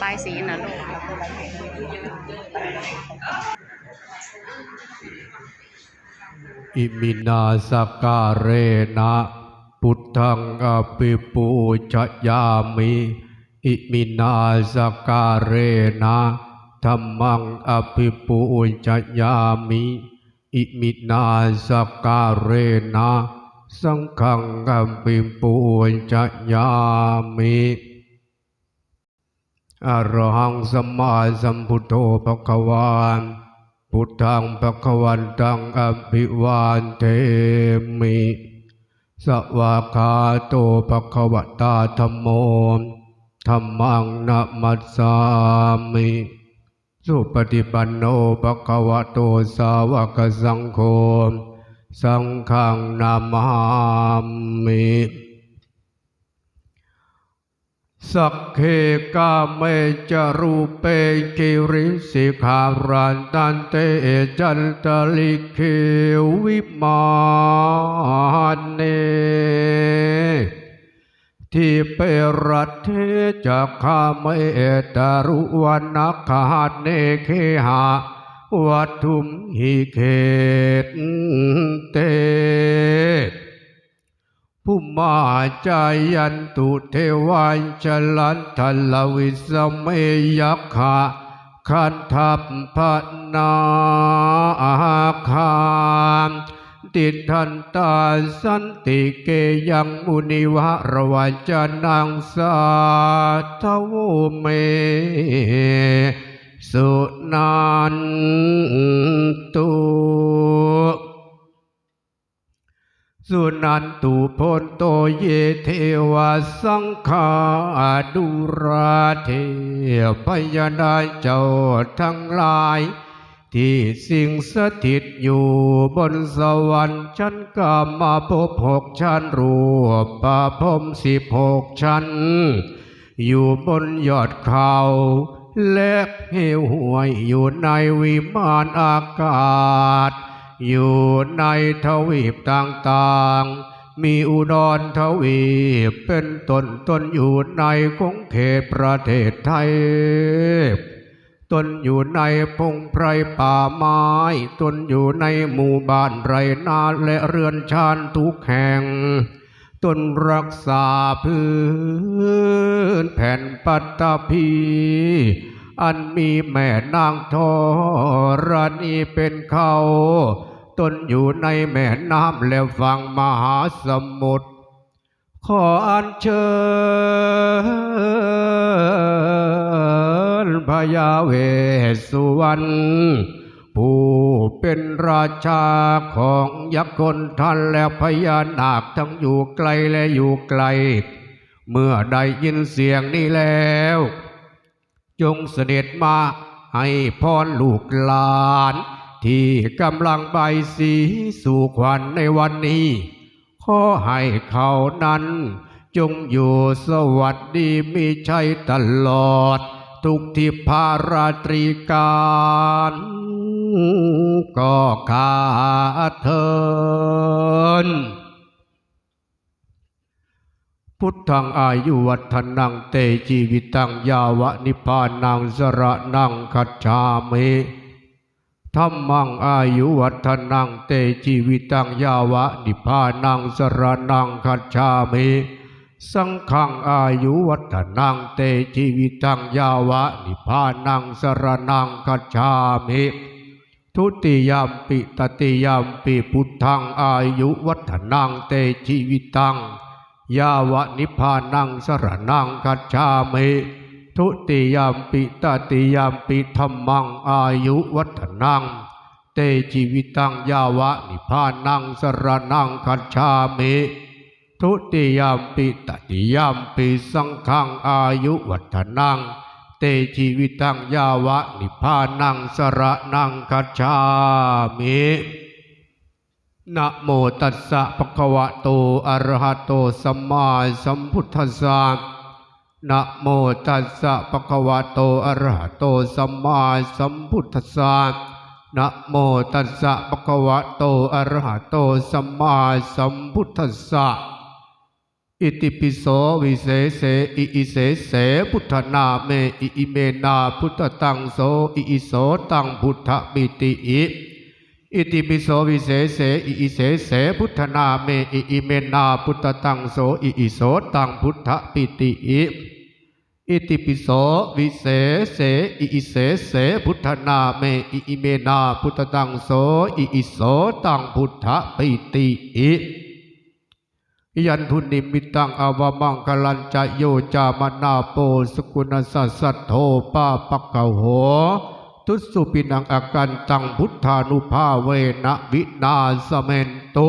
บายสีนะลูกอิมินาสการเรนะพุทธังอภิปูชยามิอิมินาสการเรนะธรรมังอภิปูชยามิอิมินาสการเรนะสังฆังอภิปูชยามิ อรหังสัมมาสัมพุทโธภควานพุทธังภควันตังอภิวานเทมิสวากาโตภควตาธรรมโมธรรมังนัมัสสามิสุปฏิปันโนภควโตสาวกสังโฆสังฆังนามามิ สักเคกาเมจารูเปกิริสิขารันตันเตจันตลิเควิมานเนที่เปรัตเทจากขาเมตารุวันนักขาเนเคหาวัตุมหิเขตเต ผู้มาจายันตุเทวาชลันทัลลวิสเมยักขะคันทัพพนาอาคามติทันตาสันติเกยังมุนิวะระวัญจนังสาทวเม สุนันตุ สุนันตุพนโตเยเทวสังขาดุราเทพยานาเจ้าทั้งหลาย ที่สิ่งสถิตอยู่บนสวรรค์ชั้นกามาพบหกชั้นรูปปาพมสิบหกชั้น อยู่บนยอดเขาและเหวหวยอยู่ในวิมานอากาศ อยู่ในทวีปต่างๆ มีอุดรทวีปเป็นต้นต้นอยู่ในของเขตประเทศไทยต้นอยู่ในพงไพรป่าไม้ต้นอยู่ในหมู่บ้านไรนาและเรือนชานทุกแห่งต้นรักษาพื้นแผ่นปัตตภี อันมีแม่นางทรานีเป็นเขาต้นอยู่ในแม่น้ำและฝั่งมหาสมุทรขออัญเชิญพญาเวสสุวรรณผู้เป็นราชาของยักษ์คนท่านและพญานาคทั้งอยู่ไกลและอยู่ไกล เมื่อได้ยินเสียงนี้แล้ว จงเสด็จมาให้พรลูกหลาน ที่กำลังใบสีสู่ขวัญในวันนี้ ขอให้เขานั้น จงอยู่สวัสดีมีชัยตลอด ทุกที่ภาราตรีการก็ขาเทิน พุทธังอายุวัฒนังเตชีวิตังยาวะนิพพานังสระนังคัจฉามิธรรมังอายุวัฒนังเตชีวิตังยาวะนิพพานังสระนังคัจฉามิสังฆังอายุวัฒนังเตชีวิตังยาวะนิพพานังสระนังคัจฉามิทุติยามปิตติยามปิพุทธังอายุวัฒนังเตชีวิตัง ยาวะนิพพานังสรนังคัจฉามิทุติยามปิตติยามปิธรรมังอายุวัฒนัง เตชีวิตังยาวะนิพพานังสรนังคัจฉามิทุติยามปิตติยามปิสังฆังอายุวัฒนัง เตชีวิตังยาวะนิพพานังสรนังคัจฉามิ นะโมตัสสะภะคะวะโตอะระหะโตสัมมาสัมพุทธัสสะนะโมตัสสะปะคะวะโตอะระหะโตสัมมาสัมพุทธัสสะนะโมตัสสะปะคะวะโตอะระหะโตสัมมาสัมพุทธัสสะอิติปิโสวิเศษเสอิอิเสเสพุทธนาเมอิอิเมนาพุทธตังโสอิอิโสตังพุทธมิติอิ อิติปิโสวิเศษเสอิอิเสเสพุทธนาเมอิอิเมนาพุทธตังโสอิอิโสตังพุทธปิติอิอิติปิโสวิเศษเสอิอิเสเสพุทธนาเมอิอิเมนาพุทธตังโสอิอิโสตังพุทธปิติอิยันทุนิมิตังอาวมังคลันจะโยจามนาโปสกุณสัสสัทโธปาปะกะโห ทุสุปินังอากันตังพุทธานุภาเวนะวินาสเมนตุ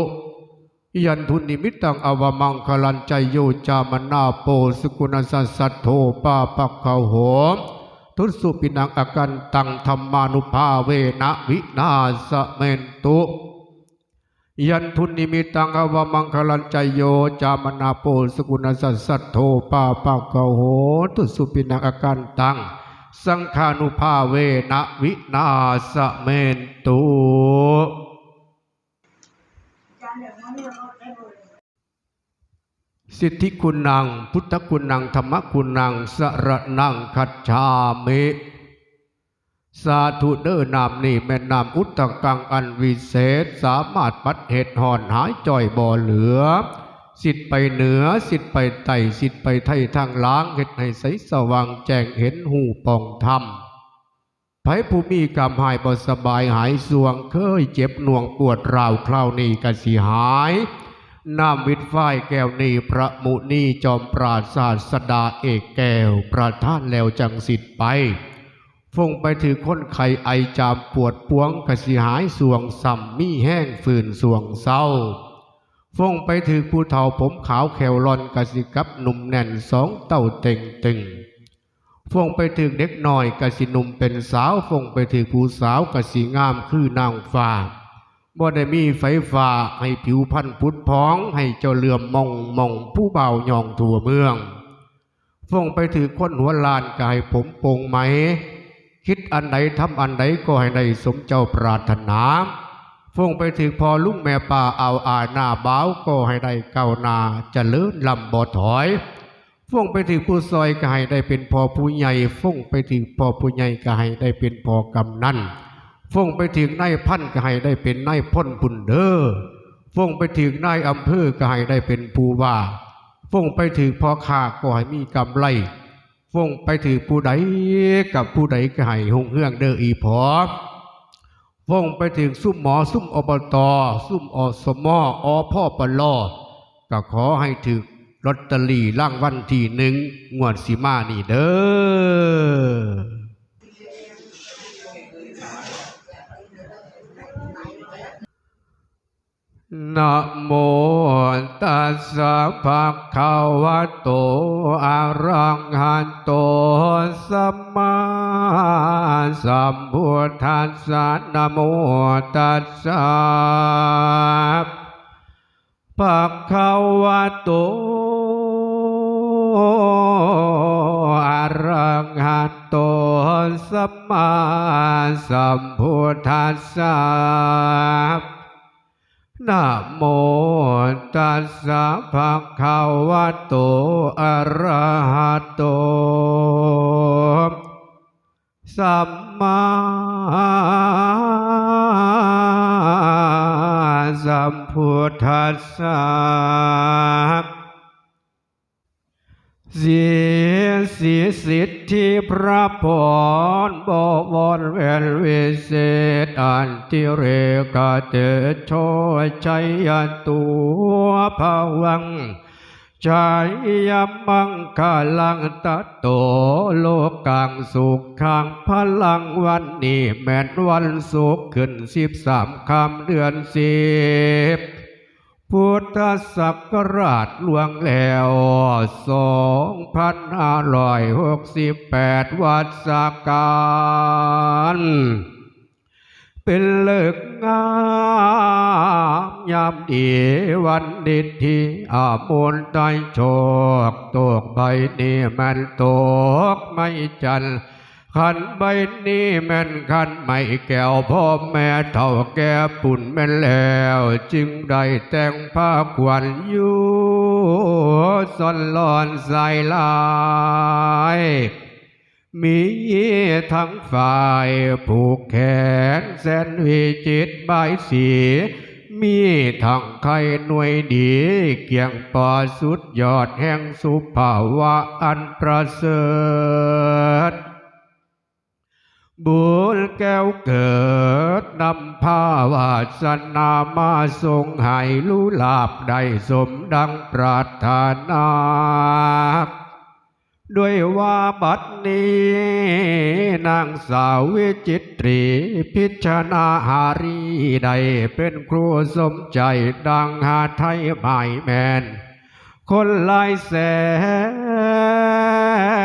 ยันทุนิมิตังอวมังคลันใจโยจามนาโปสกุณสัสสัทโธปาปะกะโหทุสุปินังอากันตังธรรมานุภาเวนะวินาสเมนตุยันทุนิมิตังอวมังคลันใจโยจามนาโปสกุณสัสสัทโธปาปะกะโหตุสุปินังอาการตัง สังขานุภาเวนะวินาสเมนตุสิทธิคุณนังพุทธคุณนังธรรมคุณนังสระนังคัจฉามิสาธุเด้อนามนี่แม่นามอุตตะกังอันวิเศษ สามารถปัดเหตุหอนหายจ่อยบ่อเหลือ สิทธิ์ไปเหนือสิทธิ์ไปไต่สิทธิ์ไปไทยทางล้างเห็ดให้ใสสว่างแจ้งเห็นหูปองธรรมไผผู้มีกรรมหายบ่สบายหายสวงเคยเจ็บหน่วงปวดราวคราวนี้กสิหายน้ำวิดฝ้ายแก้วนีพระมุนีจอมปราศศาสดาเอกแก้ว ประท่านแล้วจังสิทธิ์ไปฟงไปถือคนไข้ไอจามปวดปวงกสิหายสวงสัมมีแห้งฝืนสวงเศร้า ฟงไปถือผู้เฒ่าผมขาวแขวรอนกสิกับหนุ่มแน่นสองเต้าเต่งตึงฟงไปถือเด็กน้อยกสิหนุ่มเป็นสาวฟงไปถือผู้สาวกสิงามคือนางฟ้าบ่ได้มีไฟฟ้าให้ผิวพันธุ์พุดพ้องให้เจ้าเหลื่อมมองมองผู้เบาหยองทั่วเมืองฟงไปถือคนหัวลานกายผมโปงไหม คิดอันไหนทำอันไหนก็ให้ได้สมเจ้าปรารถนา ฟงไปถึงพอลุงแม่ป่าเอาอาหน้าบ้าวก็ให้ได้เก้านาจะเลื่นลำบ่ถอยฟงไปถึงผู้ซอยก็ให้ได้เป็นพอผู้ใหญ่ฟงไปถึงพอผู้ใหญ่ก็ให้ได้เป็นพอกำนันฟงไปถึงนายพันก็ให้ได้เป็นนายพ่นบุญเดอ้อฟงไปถึงนายอำเภอก็ให้ได้เป็นผู้ว่าฟงไปถึงพอข้าก็ให้มีกำไรฟงไปถือผู้ใดกับผู้ใดก็ให้หงเฮืองเด้ออีพอ ฟงไปถึงซุ่มหมอซุ่มอบตซุ่มอสมออพ่อปลอก็ขอให้ถือลอตเตอรี่ร่างวันที่หนึ่งงวดสีมานี่เด้อ นะโมตัสสะภะคะวะโตอะระหะโตสัมมาสัมพุทธัสสะนะโมตัสสะภะคะวะโตอะระหะโตสัมมาสัมพุทธัสสะ นะโมตัสสะภะคะวะโต อะระหะโต สัมมาสัมพุทธัสสะเสียสียสิทธิพระพร อันติเรกเตโชชัยตัวภวังใจยมังคาลังตัตโตโลกังสุขขังพลังวันนี้แม่นวันสุขขึ้นสิบสามคำเดือนสิบพุทธศักราชล่วงแล้วสองพันห้าร้อยหกสิบแปดวัศกาล เป็นเลิกงามยามดีวันดิที่อามูลได้โชคตกใบนี้มันตกไม่จันขันใบนี้แม่นขันไม่แก้วพ่อแม่เท่าแก่ปุ่นแม่นแล้ว จึงได้แต่งผ้าควันอยู่สอนลอนใส่ลาย มีทั้งฝ่ายผูกแขนแสนวิจิตรบสี มีทั้งใครหน่วยดี เกี่ยงปอสุดยอดแห่งสุภาวะอันประเสริฐบุญแก้วเกิดนำผ้าวาสนามาทรงให้รู้ลาบได้สมดังปรารถนา ด้วยว่าบัดนี้ นางสาววิจิตรี พิชนาหารีได้เป็นครูสมใจดังหาไทยหมายแมน คนลายแส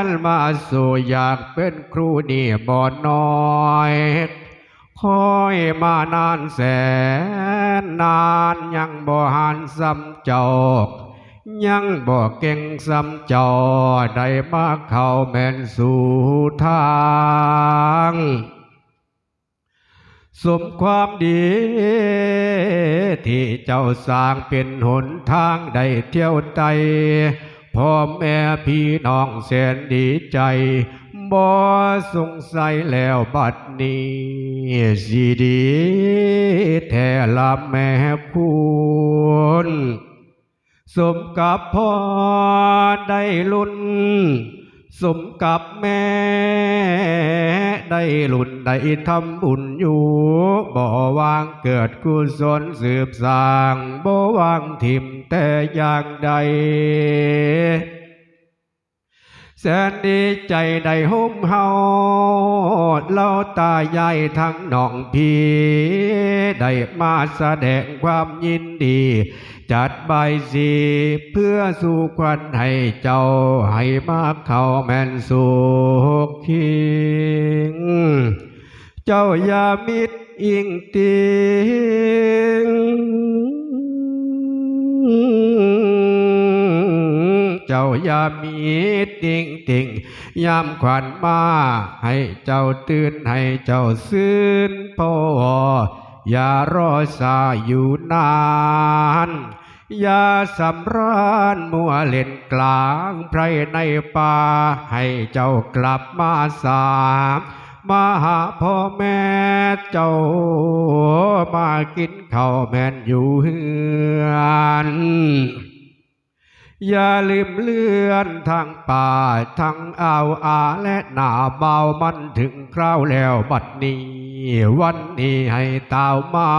นมาสู่อยากเป็นครูนี่บ่น้อยคอยมานานแสนนานยังบ่หันซ้ำจ้า ยังบ่เก่งซ้ำเจ้าได้มาเข้าแม่นสู่ทางสมความดี ที่เจ้าสร้างเป็นหนทางได้เที่ยวไตพ่อแม่พี่น้องแสนดีใจบ่สงสัยแล้วบัดนี้สิดี แท้ละแม่คุณ สมกับพ่อได้ลุนสมกับแม่ได้ลุนได้ทำบุญอยู่บ่วางเกิดกุศลสืบสร้างบ่วางทิมแต่อย่างใด สนดีใจได้ห่มเฮาเล่าตายายทั้งน้องพี่ได้มาแสดงความยินดี จัดใบายสีเพื่อสู่ควันให้เจ้าให้มาเข้าแม่นสุขคิง เจ้ายามิดอิงติง เจ้าอย่ามีติ่งติ่งยามขวัญมา ให้เจ้าตื่นให้เจ้าซื่นพออย่ารอสาอยู่นานอย่าสำราญมัวเล่นกลางไพรในป่า ให้เจ้ากลับมาสามมาหาพ่อแม่เจ้ามากินข้าวแม่นอยู่เฮือน อย่าลืมเลื่อนทางป่าทางอ่าวอาและหนาเบามันถึงคราวแล้วบัดนี้ วันนี้ให้ตาวมา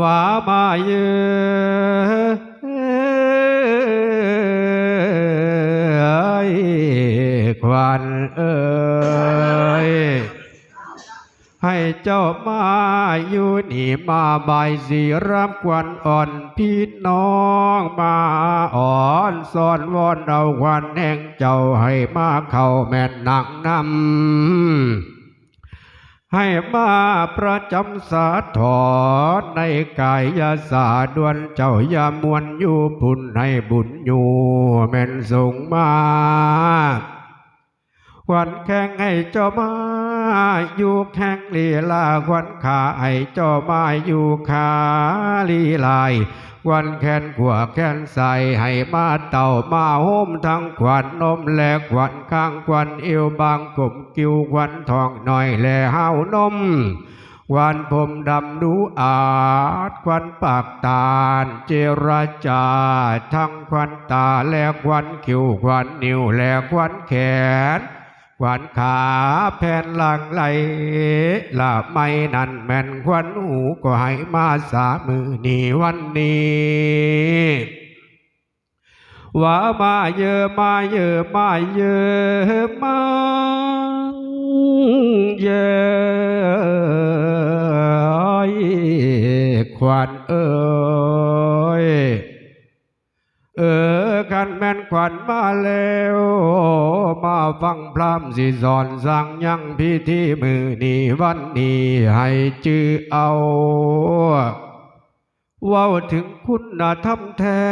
ว่ามาเยอะควันเอ้ย ให้เจ้ามาอยู่นี่มาบายสีรับควันอ่อนพี่น้องมาอ่อนสอนวอนเราควันแห่งเจ้าให้มาเข้าแม่นนังนำให้มาประจำสาถอนในกายสาดวนเจ้าอย่ามวนอยู่พุ่นให้บุญอยู่แม่นส่งมา ควันแข่งให้เจ้ามาอยู่แข่งลีลาควันขาให้เจ้ามาอยู่ขาลีลายควันแขนขวาแขนใส่ให้มาเต่ามาโฮมทั้งควันนมและควันข้างควันเอวบางกลมกิ้วควันทองหน่อยและห้าวนมควันผมดำดูอาจควันปากตาลเจรจา ทั้งควันตาและควันคิ้วควันนิ้วและควันแขน ควันขาแผ่นหลังไหลลาไม่นั่นแม่นควันหูก็ให้มาสามือนี่วันนี้ว่ามาเยอะมาเยอะมาเยอะมาเยอะควันเอ้ย เออขันแม่นขวัญมาแล้วมาฟังพรำสิสอนสั่งยังพิธีมือนี้วันนี้ให้จื้อเอาว้าถึงคุณธรรมแท้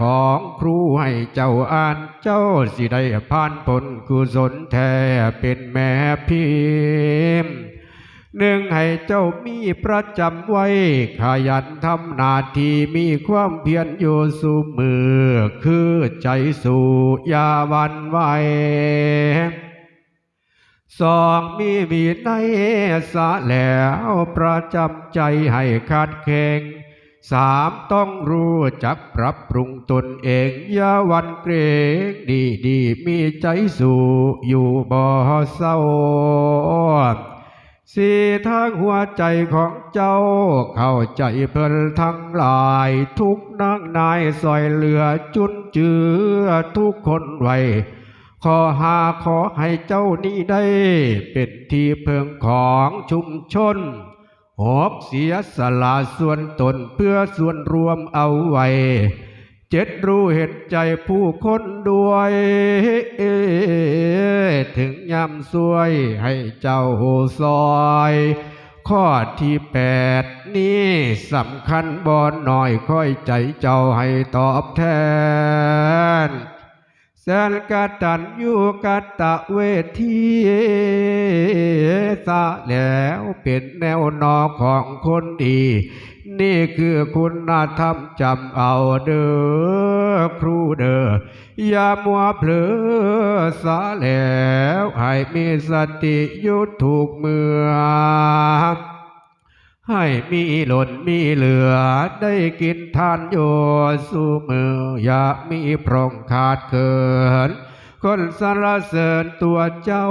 ของครูให้เจ้าอ่านเจ้าสิได้ผ่านผลกุศลแท้เป็นแม่พิมพ์ หนึ่งให้เจ้ามีประจำไว้ ขยันทำนาทีมีความเพียรอยู่สู่มือ คือใจสู่ยาวันไหวสองมีวีในยสะแล้วประจำใจให้ขาดแข็งสามต้องรู้จักปรับปรุงตนเองอย่าวันเกรงดีดีมีใจสู่อยู่บ่เศร้า สี่ทางหัวใจของเจ้า เข้าใจเพิ่นทั้งหลาย ทุกนางนายซอยเหลือจุนเจือทุกคนไว้ขอหาขอให้เจ้านี้ได้ เป็นที่เพิงของชุมชน หอกเสียสละส่วนตนเพื่อส่วนรวมเอาไว้ เจ็ดรู้เห็นใจผู้คนด้วยเออถึงยำสวยให้เจ้าซอย ข้อที่แปดนี่สำคัญบ่น้อยค่อยใจเจ้าให้ตอบแทนแสนกตัญญูกตะเวทีสะแล้วเป็นแนวนอของคนดี นี่คือคุณธรรมจำเอาเด้อครูเด้ออย่ามัวเผลอสาแล้วให้มีสติยุดถูกเมือให้มีหล่นมีเหลือได้กินทานโยสู่มือ อย่ามีพร่องขาดเกิน คนสรรเสริญตัวเจ้า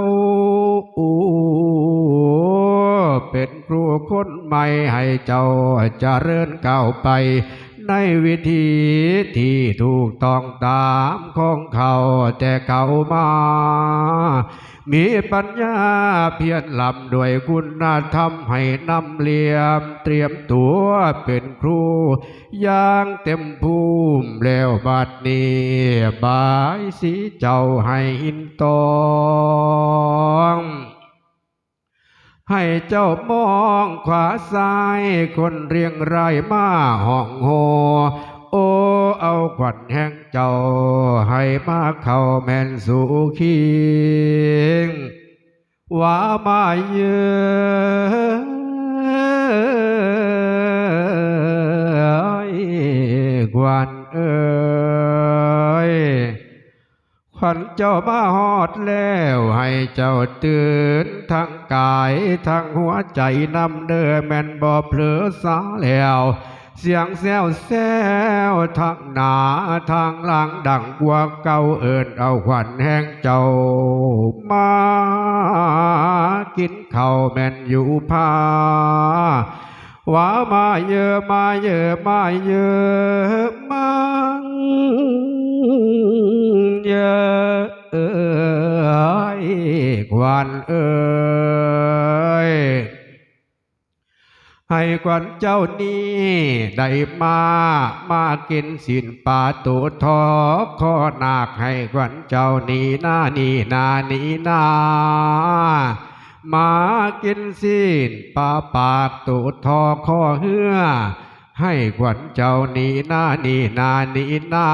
อูเป็นครูคน ใหม่ให้เจ้าเจริญก้าวไป ในวิธีที่ถูกต้องตามของเขาแต่เก่ามา มีปัญญาเพียรลำด้วยคุณธรรมให้นำเลียม เตรียมตัวเป็นครูอย่างเต็มภูมิแล้วบัดนี้บายสีเจ้าให้อินตอง ให้เจ้ามองขวาซ้ายคนเรียงรายมาห้องโหโอ้เอาขวัญแห่งเจ้า ให้มาเข้าแม่นสู่คิงว่ามาเยอะขวัญเอ้ยขวัญเจ้ามาฮอดแล้ว ให้เจ้าตื่นทั้ง กายทั้งหัวใจนำเด้อแม่นบ่เผลอสาแล้วเสียงแซวแซวทางหนาทางหลังดังกว่าเก่าเอินเอาขวัญแห่งเจ้ามากินข้าวแม่นอยู่พาว่ามาเยอะมาเยอะมาเยอะมาเยอะ ยควันเอ้ยให้ควันเจ้านี้ได้มามากินสินป่าตูทอขอนาคให้ควันเจ้านี้หน้านี้นานี้นามากินสินป่าปากตูทอคอเหือ ให้ขวัญเจ้านี้หน้านีนานีนา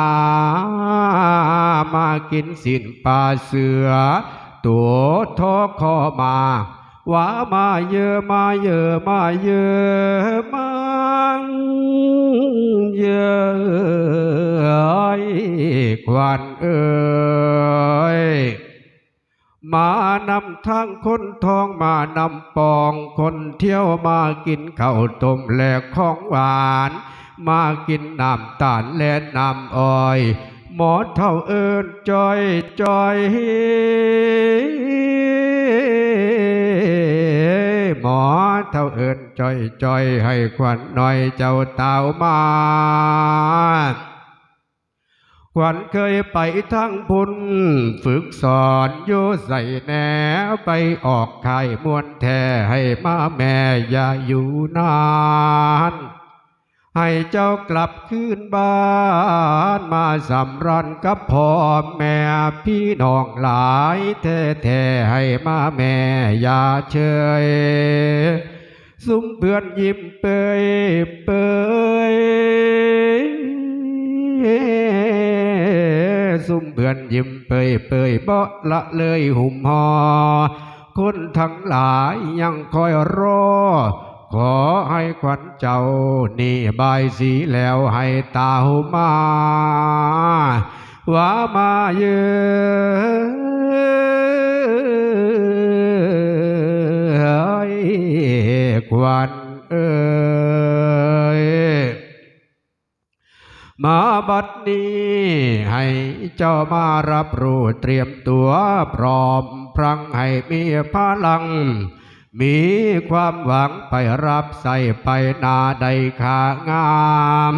มากินสินป่าเสือ ตัวทอคอมาว่ามาเยอะมาเยอะมาเยอะมาเยอะควันเอ้ย มานำทางคนทองมานำปองคนเที่ยวมากินข้าวต้มแหละของหวาน มากินน้ำตาลและน้ำอ้อย หมอเท่าเอิญจอยจอยหมอเท่าเอิญจอยจอยให้ควันหน่อยเจ้าเต่ามา ขวัญเคยไปทั้งพุนฝึกสอนโยใส่แหนไปออกไข่มวนแท่ให้มาแม่อย่าอยู่นานให้เจ้ากลับคืนบ้านมาสำรันกับพ่อแม่พี่น้องหลายแท้ๆให้มาแม่อย่าเชยสุมเพื่อนยิ้มเปยเปย สุมเพื่อนยิ้มเปยเปยบ่ละเลยหุ่มหอคนทั้งหลายยังคอยรอ ขอให้ขวัญเจ้า นี่บายสีแล้วให้ตาหมาว่ามาเยอะควันเอ้ย มาบัดนี้ ให้เจ้ามารับรู้เตรียมตัวพร้อมพรังให้มีพลัง มีความหวังไปรับใส่ไปนาใดขางาม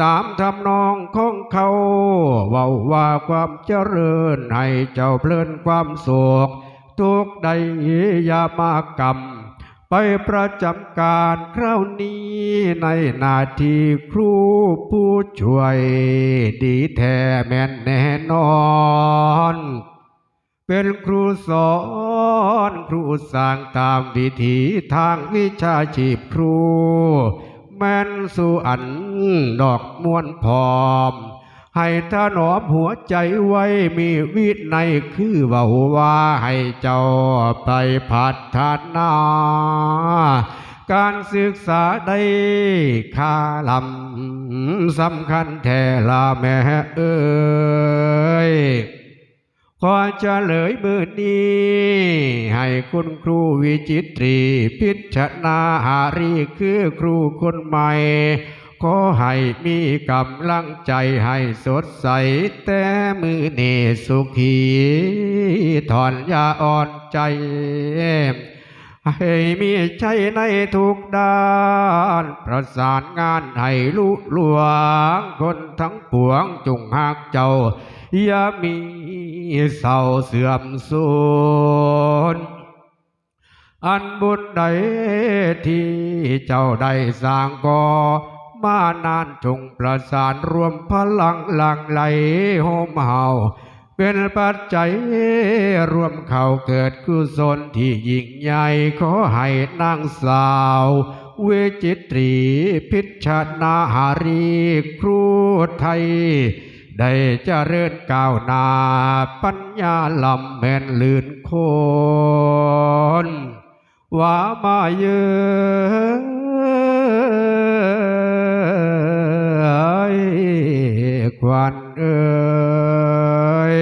ตามทำนองของเขาเว่าว่าความเจริญให้เจ้าเพลินความสุขทุกใดอย่ามากรรม ไปประจำการคราวนี้ในนาทีครูผู้ช่วยดีแท้แม่นแน่นอน เป็นครูสอนครูสร้างตามวิถีทางวิชาชีพครู แม่นสู่อันดอกมวนพร้อม ให้ถนอมหัวใจไว้มีวินัยคือเว่าว่าให้เจ้าไปพัฒนา การศึกษาได้คาลำสำคัญแท้ละแม่เอ้ยขอจะเลยมือนี้ ให้คุณครูวิจิตรี พิจารณาหารีคือครูคนใหม่ ขอให้มีกำลังใจให้สดใส แต่มือนี่สุขีถอนยาอ่อนใจ ให้มีใจในทุกด้าน ประสานงานให้ลุหลวง คนทั้งปวงจงหักเจ้า อย่ามีเศร้าเสื่อมสูญอันบุญใดที่เจ้าได้สร้างก่อ มานานจงประสานรวมพลังหลังไหลโหมเฮาเป็นปัจจัยรวมเข้าเกิดกุศลที่ยิ่งใหญ่ขอให้นางสาวเวจิตรี พิชนาหารีครูไทย ได้เจริญก้าวนาปัญญาลำแม่นลื่นโคนว่ามาเยอ เอ้ย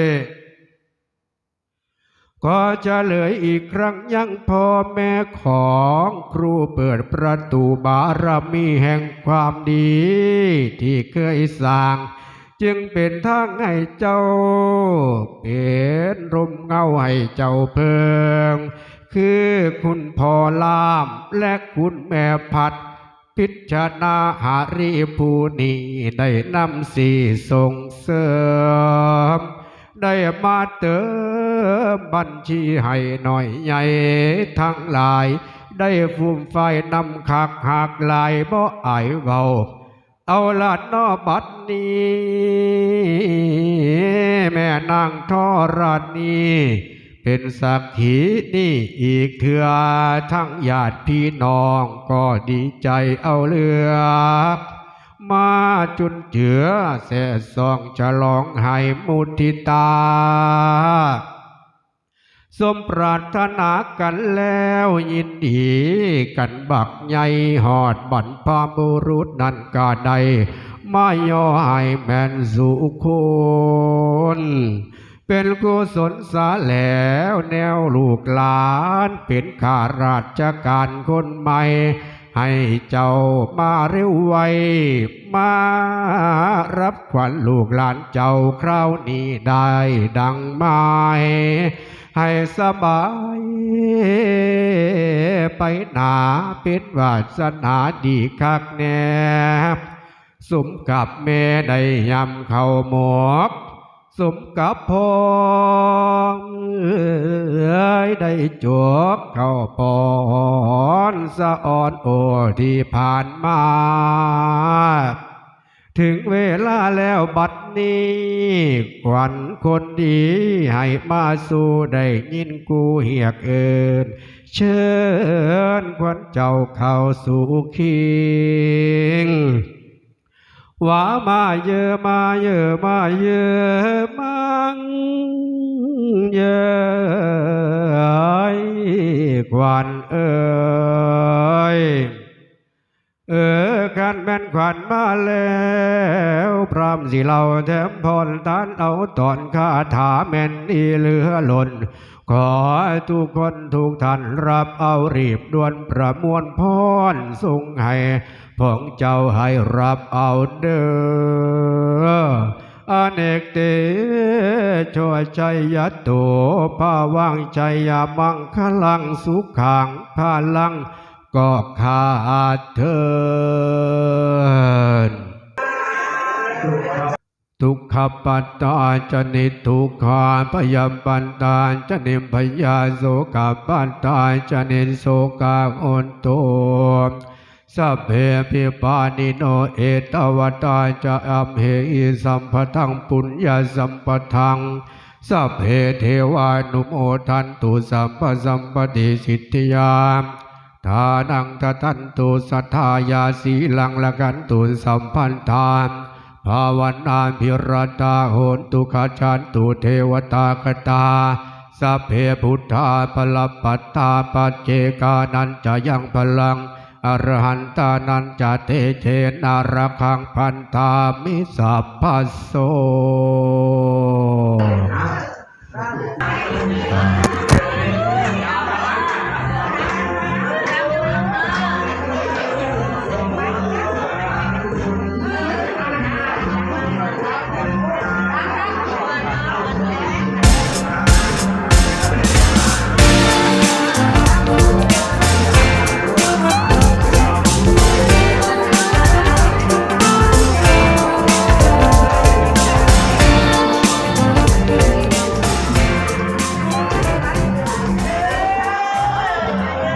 ก็จะเหลืออีกครั้งยังพ่อแม่ของครูเปิดประตูบารมีแห่งความดี ที่เคยสร้าง จึงเป็นทางให้เจ้า เป็นร่มเงาให้เจ้าเพิง คือคุณพ่อลามและคุณแม่พัด พิจารณาหารีผู้นี้ได้นำสีส่งเสริม ได้มาเติมบัญชีให้หน่อยใหญ่ทั้งหลาย ได้ฟุ่มไฟนำคักหากลายบ่อายเบาเอาละนอบัดนี้ แม่นางทอรานี เป็นสักขีนี่อีกเถือทั้งญาติพี่น้องก็ดีใจเอาเลือมาจุนเจือแส่ซองฉลองให้มุทิตา สมปรารถนากันแล้วยินดีกันบักใหญ่หอดบันพาบุรุษนั่นก็ได้มาย่อให้แมนสุคน เป็นกุศลสาแล้วแนวลูกหลานเป็นข้าราชการคนใหม่ ให้เจ้ามาเร็วไว มารับขวัญลูกหลานเจ้าคราวนี้ได้ดังหมายให้สบายไปหนาเป็นวาสนาดีคักแนบสมกับแม่ได้ยำเข้าหมอก สมกับพอได้จวบเข้าปอนอนสะอ่อนโอที่ผ่านมา ถึงเวลาแล้วบัดนี้ขวัญคนดีให้มาสู่ได้ยินกูเหียกเอินเชิญขวัญเจ้าเข้าสู่คิง ว่ามาเยอะมาเยอะมาเยอะมังเยอะควันเอ้ยเออกันแม่นขวัญมาแล้วพรำสิเราแถมพรทานเอาตอนคาถาแม่นอีเหลือหล่น ขอให้ทุกคนทุกท่านรับเอารีบด่วนประมวลพรส่งให้พองเจ้าให้รับเอาเด้ออเนกเตช่วยใจยัตโตภาวังใจยามังคลังสุขังพาลังก็ขาดเทิน ทุกขปัตตาจะนิทุกขาพยาปันตาจะนิพยาโสกาปัตตาจะนิโสกาโอนโตสัพเพปิปานิโนเอตวตาจะอัมเหอิสัมปทังปุญญาสัมปทังสัพเพเทวานุโมทันตุสัมปสัมปติสิทธิยามทานังททันตุสัทธายาสีลังละกันตุสัมพันธาน ภาวนานพิรตาโหนตุขชันตุเทวตากตาสัพเพพุทธาปลปัตตาปจเจกานันจะยังพลังอรหันตานันจะเทเทนาระคังพันธามิสัพพโส